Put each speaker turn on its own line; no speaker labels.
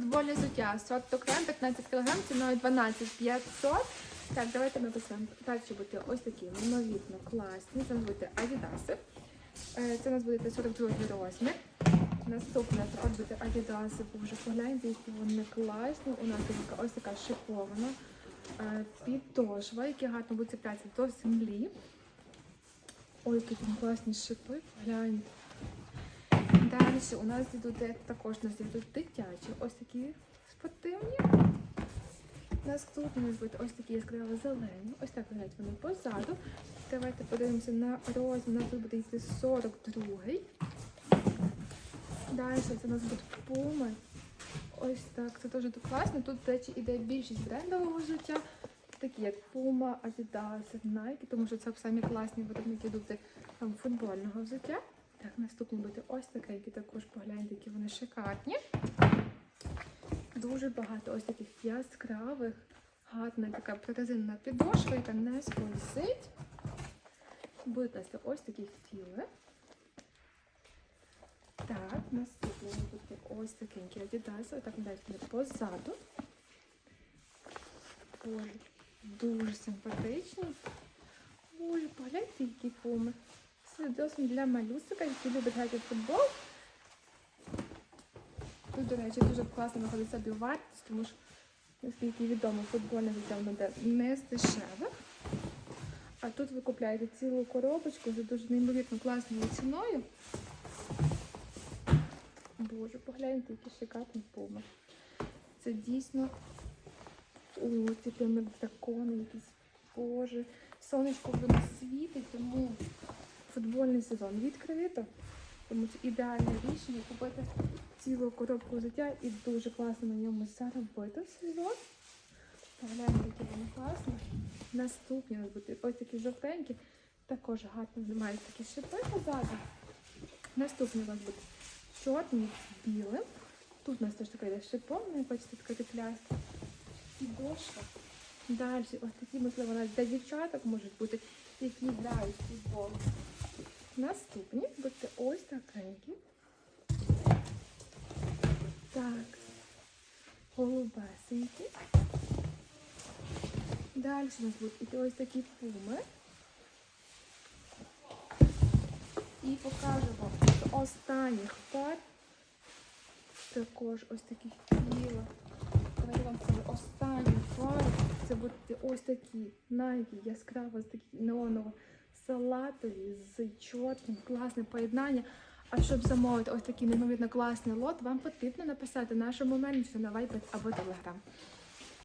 футбольне взуття. Сорт крем 15 кг, ціною 12 500. Так, давайте ми візьмемо. Далі будуть ось такі неймовірно класні. Це будуть адідаси. Е, Це у нас буде 42 розмір. Наступне це от буде адідаси. Боже, погляньте, які вони класні. У нас така- ось така шипована е, підошва, які гарно будуть цеплятися до землі. Ой, які там класні шипи, погляньте. Далі у нас йдуть е, також нас йдуть дитячі, ось такі спортивні. Наступні будуть ось такі яскраво зелені. Ось так виглядають вони позаду. Давайте подивимося на розмір. У нас тут буде йти 42-й. Далі це у нас будуть пуми. Ось так. Це теж дуже класно. Тут, до речі, іде більшість брендового взуття. Такі як Puma, Adidas, Nike, тому що це самі класні виробники йдуть футбольного взуття. Так, наступні буде ось таке, які також погляньте, які вони шикарні. Дуже багато ось таких яскравих, гарна така прорезинена підошва, яка не скользить. Будуть нас ось такі філи. Так, наступні будуть ось такенькі адідаси. Отак далі позаду. Боже, дуже симпатичні. Ой, погляньте, які пуми. Досить для малюсика, які любить грати в футбол. Тут, до речі, дуже класно виходить собі вартість, тому що, наскільки відомо, футбольне життя воно йде не з дешевих. А тут ви купляєте цілу коробочку за дуже неймовірно класною ціною. Боже, погляньте, які шикарні пуми. Це дійсно ці прямо дракони якісь. Боже. Сонечко не світить, тому футбольний сезон відкрито. Тому це ідеальне рішення купити цілу коробку взуття і дуже класно на ньому заробити сезон. Погляньте, які вони класні. Наступні у нас будуть ось такі жовтенькі, також гарно мають такі шипи позаду. Наступні у нас будуть чорні з білим. Тут у нас теж така йде шиповна, бачите, така петляста. І дошка. Далі, ось такі, можливо, для дівчаток можуть бути, які грають в футбол. Наступні будуть ось такенькі. Так, голубесенькі. Далі у нас будуть ось такі пуми. І покажу вам останніх пар. Також ось такі Це ось такі найки яскраво, такі неоново салатові з чорним, класне поєднання. А щоб замовити ось такий неймовірно класний лот, вам потрібно написати нашому менеджеру на Viber або Telegram.